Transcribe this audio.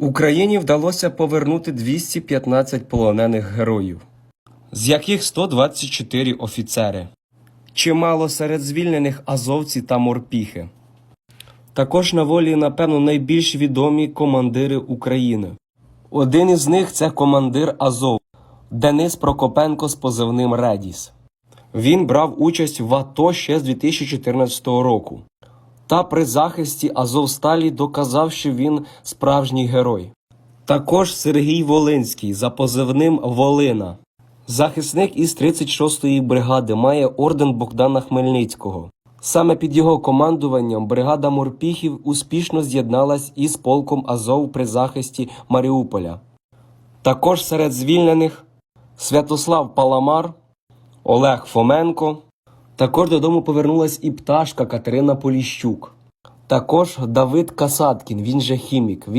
Україні вдалося повернути 215 полонених героїв, з яких 124 офіцери. Чимало серед звільнених азовці та морпіхи. Також на волі, напевно, найбільш відомі командири України. Один із них це командир Азов Денис Прокопенко з позивним Редіс. Він брав участь в АТО ще з 2014 року. Та при захисті Азовсталі доказав, що він справжній герой. Також Сергій Волинський за позивним Волина. Захисник із 36-ї бригади має орден Богдана Хмельницького. Саме під його командуванням бригада морпіхів успішно з'єдналась із полком Азов при захисті Маріуполя. Також серед звільнених Святослав Паламар, Олег Фоменко. Також додому повернулась і пташка Катерина Поліщук. Також Давид Касаткін, він же хімік. Він